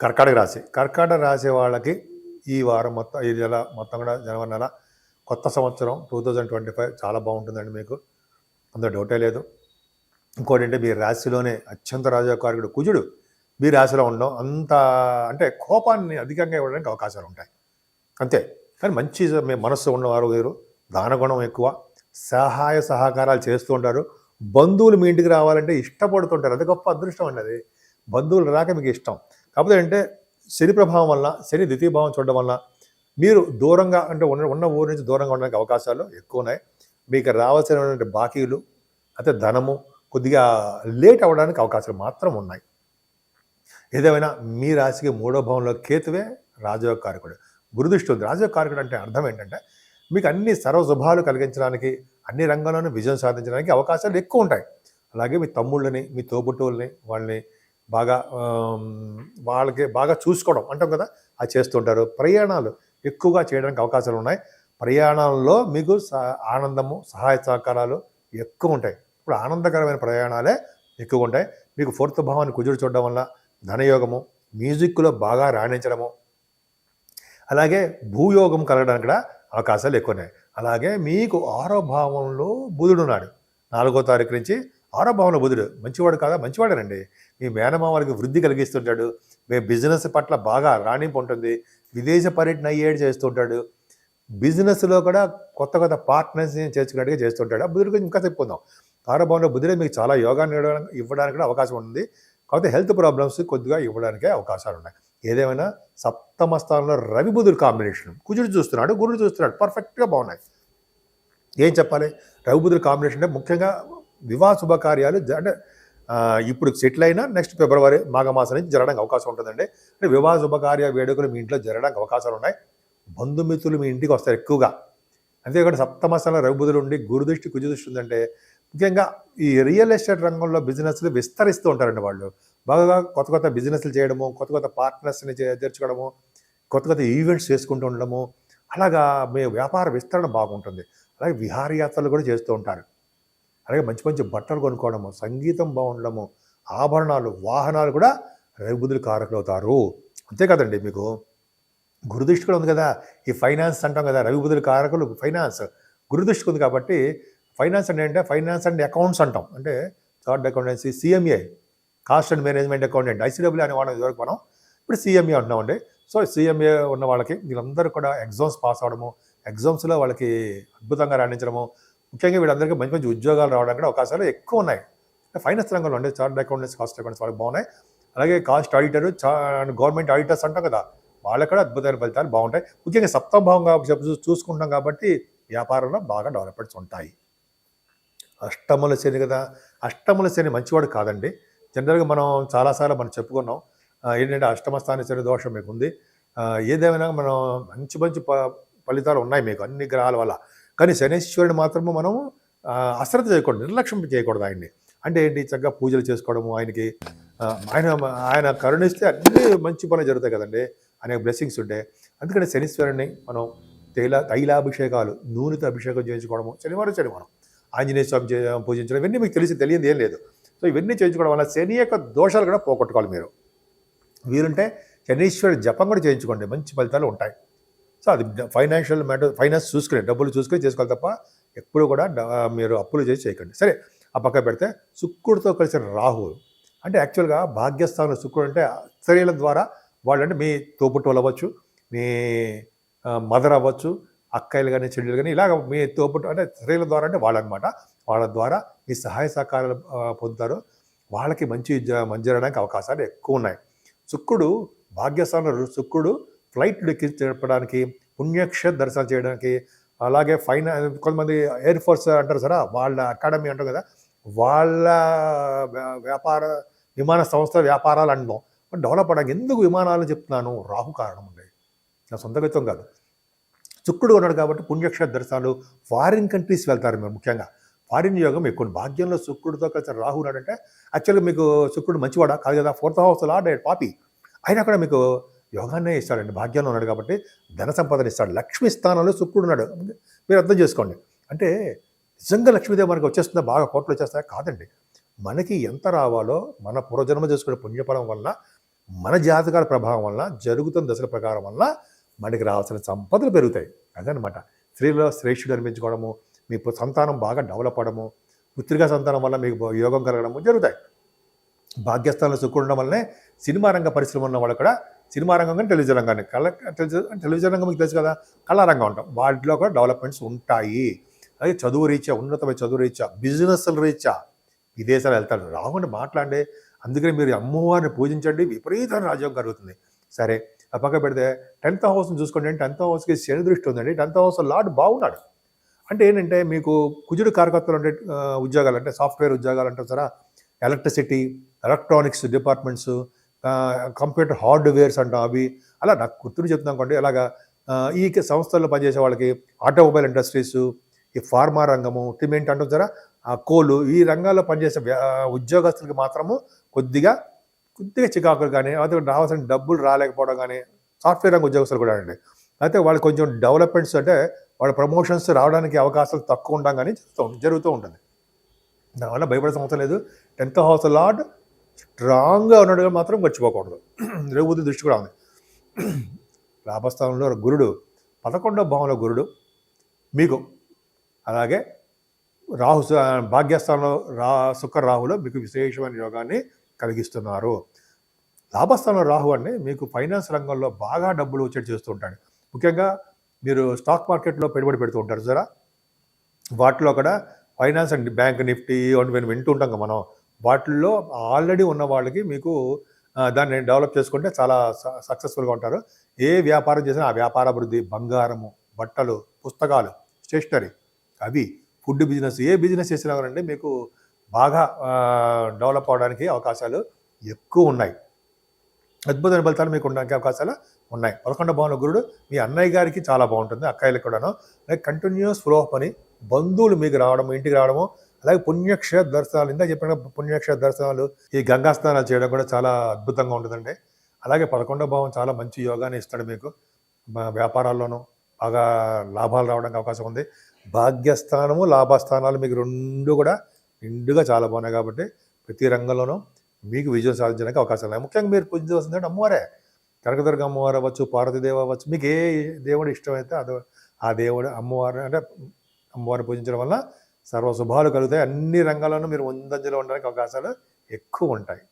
కర్కాటక రాశి. కర్కాటక రాశి వాళ్ళకి ఈ వారం మొత్తం ఈ నెల మొత్తం కూడా జనవరి నెల కొత్త సంవత్సరం టూ థౌజండ్ ట్వంటీ ఫైవ్ చాలా బాగుంటుందండి మీకు. అందులో డౌటే లేదు. ఇంకోటి అంటే మీ రాశిలోనే అత్యంత రాజకారకుడు కుజుడు మీ రాశిలో ఉండడం అంత అంటే కోపాన్ని అధికంగా ఇవ్వడానికి అవకాశాలు ఉంటాయి. అంతే. కానీ మంచి మీ మనస్సు ఉన్నవారు వేరు. దానగుణం ఎక్కువ. సహాయ సహకారాలు చేస్తూ ఉంటారు. బంధువులు మీ ఇంటికి రావాలంటే ఇష్టపడుతుంటారు. అది గొప్ప అదృష్టం అండి అది. బంధువులు రాక మీకు ఇష్టం. కాకపోతే అంటే శని ప్రభావం వల్ల శని ద్వితీయ భావం చూడడం వల్ల మీరు దూరంగా అంటే ఉన్న ఉన్న ఊరి నుంచి దూరంగా ఉండడానికి అవకాశాలు ఎక్కువ ఉన్నాయి మీకు రావాల్సినటువంటి బాకీలు అయితే ధనము కొద్దిగా లేట్ అవ్వడానికి అవకాశాలు మాత్రం ఉన్నాయి. ఏదేమైనా మీ రాశికి మూడో భావంలో కేతువే రాజయోగ కారకుడు గురుదృష్టి ఉంది. రాజయోగ కారకుడు అంటే అర్థం ఏంటంటే మీకు అన్ని సర్వశుభాలు కలిగించడానికి అన్ని రంగంలోనూ విజయం సాధించడానికి అవకాశాలు ఎక్కువ ఉంటాయి అలాగే మీ తమ్ముళ్ళని మీ తోబుట్టువుల్ని వాళ్ళని బాగా వాళ్ళకి బాగా చూసుకోవడం అంటాం కదా అది చేస్తుంటారు. ప్రయాణాలు ఎక్కువగా చేయడానికి అవకాశాలు ఉన్నాయి. ప్రయాణాల్లో మీకు ఆనందము సహాయ సహకారాలు ఎక్కువ ఉంటాయి. ఇప్పుడు ఆనందకరమైన ప్రయాణాలే ఎక్కువ ఉంటాయి. మీకు ఫోర్త్ భావాన్ని కుదురు చూడడం వల్ల ధనయోగము మ్యూజిక్లో బాగా రాణించడము అలాగే భూయోగం కలగడానికి కూడా అవకాశాలు ఎక్కువ ఉన్నాయి. అలాగే మీకు ఆరో భావంలో బుధుడు ఉన్నాడు. నాలుగో తారీఖు నుంచి ఆరో బుధుడు మంచివాడు కాదా? మంచివాడేనండి. మీ మేనమామలకి వృద్ధి కలిగిస్తుంటాడు. మీ బిజినెస్ పట్ల బాగా రాణింపు ఉంటుంది. విదేశ పర్యటన అయ్యేడు చేస్తుంటాడు. బిజినెస్లో కూడా కొత్త కొత్త పార్ట్నర్స్ని చేర్చుకున్నట్టుగా చేస్తుంటాడు. ఆ బుధుడి గురించి ఇంకా చెప్పుకుందాం ఆరో బుధుడే మీకు చాలా యోగాన్ని ఇవ్వడానికి ఇవ్వడానికి కూడా అవకాశం ఉంది. కాకపోతే హెల్త్ ప్రాబ్లమ్స్ కొద్దిగా ఇవ్వడానికే అవకాశాలు ఉన్నాయి. ఏదేమైనా సప్తమ స్థానంలో రవి బుధుడు కాంబినేషన్. కుజుడు చూస్తున్నాడు గురుడు చూస్తున్నాడు. పర్ఫెక్ట్గా బాగున్నాయి. ఏం చెప్పాలి? రవి బుధుడు కాంబినేషన్ అంటే ముఖ్యంగా వివాహ శుభకార్యాలు అంటే ఇప్పుడు సెటిల్ అయినా నెక్స్ట్ ఫిబ్రవరి మాఘమాసం నుంచి జరగడానికి అవకాశం ఉంటుందండి. అంటే వివాహ శుభకార్య వేడుకలు మీ ఇంట్లో జరగడానికి అవకాశాలు ఉన్నాయి. బంధుమిత్రులు మీ ఇంటికి వస్తారు ఎక్కువగా. అంతేకాకుండా సప్తమ స్థానంలో రవి ఉండి గురుదృష్టి కుజదృష్టి ఉందంటే ముఖ్యంగా ఈ రియల్ ఎస్టేట్ రంగంలో బిజినెస్లు విస్తరిస్తూ ఉంటారండి వాళ్ళు. బాగా కొత్త కొత్త బిజినెస్లు చేయడము కొత్త కొత్త పార్ట్నర్స్ని చేర్చుకోవడము కొత్త కొత్త ఈవెంట్స్ చేసుకుంటూ ఉండడము అలాగా మీ వ్యాపార విస్తరణ బాగుంటుంది. అలాగే విహారయాత్రలు కూడా చేస్తూ ఉంటారు. అలాగే మంచి మంచి బట్టలు కొనుక్కోవడము సంగీతం బాగుండడము ఆభరణాలు వాహనాలు కూడా రవిబుద్ధులు కారకులు అవుతారు అంతే కదండి మీకు? గురుదృష్టి కూడా ఉంది కదా? ఈ ఫైనాన్స్ అంటాం కదా రవిబుద్ధులు కారకులు ఫైనాన్స్. గురుదృష్టికి ఉంది కాబట్టి ఫైనాన్స్ అంటే అంటే ఫైనాన్స్ అండ్ అకౌంట్స్ అంటాం. అంటే third accountancy CMA. Cost and management accountant ICW అనే వాళ్ళం ఇదివరకు మనం ఇప్పుడు సిఎంఏ అంటున్నామండి. సో సిఎంఏ ఉన్న వాళ్ళకి వీళ్ళందరూ కూడా ఎగ్జామ్స్ పాస్ అవడము ఎగ్జామ్స్లో వాళ్ళకి అద్భుతంగా రాణించడము ముఖ్యంగా వీళ్ళందరికీ మంచి మంచి ఉద్యోగాలు రావడానికి అవకాశాలు ఎక్కువ ఉన్నాయి. ఫైనాన్స్ రంగంలో ఉండే చార్ట్ అకౌంటెంట్స్ కాస్ట్ అకౌంట్స్ వాళ్ళకి బాగున్నాయి. అలాగే కాస్ట్ ఆడిటర్ గవర్నమెంట్ ఆడిటర్స్ అంటాం కదా వాళ్ళకి కూడా అద్భుతమైన ఫలితాలు బాగుంటాయి. ముఖ్యంగా సప్తమ భావంగా చూసుకుంటాం కాబట్టి వ్యాపారంలో బాగా డెవలప్మెంట్స్ ఉంటాయి. అష్టముల శని కదా అష్టముల శని మంచివాడు కాదండి. జనరల్గా మనం చాలాసార్లు మనం చెప్పుకున్నాం. ఏంటంటే అష్టమస్థాన శని దోషం మీకు ఉంది ఏదేమైనా మనం మంచి మంచి ప- ఫలితాలు ఉన్నాయి మీకు అన్ని గ్రహాల వల్ల. కానీ శనేశ్వరుడు మాత్రము మనం అశ్రద్ధ చేయకూడదు నిర్లక్ష్యం చేయకూడదు ఆయన్ని. అంటే ఏంటి? చక్కగా పూజలు చేసుకోవడము ఆయనకి ఆయన ఆయన కరుణిస్తే అన్ని మంచి పనులు జరుగుతాయి కదండి. అనేక బ్లెస్సింగ్స్ ఉంటాయి. అందుకని శనీశ్వరుని మనం తైల తైలాభిషేకాలు నూనెతో అభిషేకం చేయించుకోవడము శనివారం శనివారం ఆంజనేయ స్వామి పూజించడం ఇవన్నీ మీకు తెలిసి తెలియదు ఏం లేదు. సో ఇవన్నీ చేయించుకోవడం వల్ల శని యొక్క దోషాలు కూడా పోగొట్టుకోవాలి మీరు. వీలుంటే శనీశ్వరుడు జపం కూడా చేయించుకోండి. మంచి ఫలితాలు ఉంటాయి. సో అది ఫైనాన్షియల్ మ్యాటర్ ఫైనాన్స్ చూసుకుని డబ్బులు చూసుకుని చేసుకోవాలి తప్ప ఎప్పుడు కూడా మీరు అప్పులు చేసి చేయకండి. సరే ఆ పక్క పెడితే శుక్రుడితో కలిసిన రాహువు అంటే యాక్చువల్గా భాగ్యస్థానంలో శుక్రుడు అంటే స్త్రీల ద్వారా వాళ్ళు అంటే మీ తోపుటోలు అవ్వచ్చు మీ మదర్ అవ్వచ్చు అక్కయ్యలు కానీ చెల్లెలు కానీ ఇలాగ మీ తోపుట్టు అంటే స్త్రీల ద్వారా అంటే వాళ్ళనమాట. వాళ్ళ ద్వారా మీ సహాయ సహకారాలు పొందుతారు. వాళ్ళకి మంచి మంచి జరగడానికి అవకాశాలు ఎక్కువ ఉన్నాయి. శుక్రుడు భాగ్యస్థానంలో శుక్రుడు ఫ్లైట్ ఎక్కించడానికి పుణ్యక్షేత్ర దర్శనం చేయడానికి అలాగే ఫైన కొంతమంది ఎయిర్ ఫోర్స్ అంటారు సరే వాళ్ళ అకాడమీ అంటారు కదా వాళ్ళ వ్యాపార విమాన సంస్థ వ్యాపారాలు అంటాం డెవలప్ అవడానికి ఎందుకు విమానాలు చెప్తున్నాను? రాహు కారణం ఉంది నా సొంత గతం కాదు. శుక్రుడు ఉన్నాడు కాబట్టి పుణ్యక్షేత్ర దర్శనాలు ఫారిన్ కంట్రీస్ వెళ్తారు మీరు ముఖ్యంగా. ఫారిన్ యోగం ఎక్కువ భాగ్యంలో శుక్రుడితో కలిసి రాహు ఉన్నాడంటే యాక్చువల్గా మీకు శుక్రుడు మంచివాడా? కాదు కదా ఫోర్త్ హౌస్ లాడ్ పాపి. అయినా కూడా మీకు యోగాన్నే ఇస్తాడండి భాగ్యంలో ఉన్నాడు కాబట్టి ధన సంపదన ఇస్తాడు. లక్ష్మీ స్థానంలో శుక్రుడు ఉన్నాడు. మీరు అర్థం చేసుకోండి. అంటే నిజంగా లక్ష్మీదేవి మనకి వచ్చేస్తుందా? బాగా కోట్లు వచ్చేస్తాయా? కాదండి. మనకి ఎంత రావాలో మన పూర్వజన్మ చేసుకునే పుణ్యఫలం వల్ల మన జాతకాల ప్రభావం వల్ల జరుగుతున్న దశల ప్రకారం వల్ల మనకి రావాల్సిన సంపదలు పెరుగుతాయి. అదనమాట. స్త్రీలో శ్రేష్ఠుడు అనిపించుకోవడము మీ సంతానం బాగా డెవలప్ అవ్వడము పుత్రికా సంతానం వల్ల మీకు యోగం కలగడము జరుగుతాయి. భాగ్యస్థానంలో సుఖం ఉండడం వల్లనే సినిమా రంగ పరిశ్రమ ఉన్న వాళ్ళు కూడా సినిమా రంగం కానీ టెలివిజన్ రంగాన్ని. కళ టెలివిజన్ టెలివిజన్ రంగం మీకు తెలుసు కదా కళారంగం ఉంటాం వాటిలో కూడా డెవలప్మెంట్స్ ఉంటాయి. అలాగే చదువు రీత్యా ఉన్నతమైన చదువు రీత్యా బిజినెస్ల రీత్యా. విదేశాలు వెళ్తాడు రాకుండా మాట్లాడే అందుకని మీరు అమ్మవారిని పూజించండి. విపరీతమైన రాజ్యం కలుగుతుంది. సరే ఆ పక్క పెడితే టెన్త్ హౌస్ని చూసుకోండి. టెన్త్ హౌస్కి శని దృష్టి ఉందండి. టెన్త్ హౌస్ లార్డ్ బాగున్నాడు. అంటే ఏంటంటే మీకు కుజుడు కార్యకర్తలు అంటే ఉద్యోగాలు అంటే సాఫ్ట్వేర్ ఉద్యోగాలు అంటారు సరే. Electricity electronics departments computer hardwares అంటాం అవి. అలా నాకు గుర్తుని చెప్తున్నాం అనుకోండి అలాగా ఈ సంస్థల్లో పనిచేసే వాళ్ళకి ఆటోమొబైల్ ఇండస్ట్రీస్ ఈ ఫార్మా రంగము టిమెంట్ అంటాం సరే ఆ కోలు ఈ రంగాల్లో పనిచేసే ఉద్యోగస్తులకి మాత్రము కొద్దిగా కొద్దిగా చికాకులు కానీ అయితే రావాల్సిన డబ్బులు రాలేకపోవడం కానీ సాఫ్ట్వేర్ రంగ ఉద్యోగస్తులు కూడా అండి. అయితే వాళ్ళు కొంచెం డెవలప్మెంట్స్ అంటే వాళ్ళ ప్రమోషన్స్ రావడానికి అవకాశాలు తక్కువ ఉండడం కానీ జరుగుతూ ఉంటుంది. దానివల్ల భయపడే అవసరం లేదు. టెన్త్ హౌస్ లాడ్ స్ట్రాంగ్గా ఉన్నట్టుగా మాత్రం మర్చిపోకూడదు. రేపు దృష్టి కూడా ఉంది. లాభస్థానంలో గురుడు పదకొండవ భావంలో గురుడు మీకు అలాగే రాహు భాగ్యస్థానంలో రా శుక్ర రాహులో మీకు విశేషమైన యోగాన్ని కలిగిస్తున్నారు. లాభస్థానంలో రాహు అంటే మీకు ఫైనాన్స్ రంగంలో బాగా డబ్బులు వచ్చేటి చేస్తూ ఉంటాడు. ముఖ్యంగా మీరు స్టాక్ మార్కెట్లో పెట్టుబడి పెడుతూ ఉంటారు. సరే వాటిలో కూడా ఫైనాన్స్ అండ్ బ్యాంక్ నిఫ్టీ ఇవన్నీ మేము వింటూ ఉంటాం మనం. వాటిల్లో ఆల్రెడీ ఉన్న వాళ్ళకి మీకు దాన్ని డెవలప్ చేసుకుంటే చాలా సక్సెస్ఫుల్గా ఉంటారు. ఏ వ్యాపారం చేసినా ఆ వ్యాపార అభివృద్ధి బంగారము బట్టలు పుస్తకాలు స్టేషనరీ అవి ఫుడ్ బిజినెస్ ఏ బిజినెస్ చేసినా కానీ మీకు బాగా డెవలప్ అవడానికి అవకాశాలు ఎక్కువ ఉన్నాయి. అద్భుతమైన ఫలితాలు మీకు ఉండడానికి అవకాశాలు ఉన్నాయి. పదకొండ భవన గురుడు మీ అన్నయ్య గారికి చాలా బాగుంటుంది అక్కయ్యలకు కూడాను. అలాగే కంటిన్యూస్ ఫ్లో ఆఫ్ అని బంధువులు మీకు రావడము ఇంటికి రావడము అలాగే పుణ్యక్షేత్ర దర్శనాలు ఇందా చెప్పిన పుణ్యక్షేత్ర దర్శనాలు ఈ గంగా స్నానాలు చేయడం కూడా చాలా అద్భుతంగా ఉంటుందండి. అలాగే పదకొండవ భావం చాలా మంచి యోగాన్ని ఇస్తాడు మీకు. మా వ్యాపారాల్లోనూ బాగా లాభాలు రావడానికి అవకాశం ఉంది. భాగ్యస్థానము లాభస్థానాలు మీకు రెండు కూడా నిండుగా చాలా బాగున్నాయి కాబట్టి ప్రతి రంగంలోనూ మీకు విజయం సాధించడానికి అవకాశాలు ఉన్నాయి. ముఖ్యంగా మీరు పూజించవలసిందంటే అమ్మవారే. కనకదుర్గ అమ్మవారు అవ్వచ్చు పార్వతీదేవి అవ్వచ్చు మీకు ఏ దేవుడు ఇష్టమైతే అదో ఆ దేవుడు అమ్మవారు అంటే అమ్మవారిని పూజించడం వల్ల సర్వ శుభాలు కలుగుతాయి. అన్ని రంగాల్లోనూ మీరు ముందంజలో ఉండడానికి అవకాశాలు ఎక్కువ ఉంటాయి.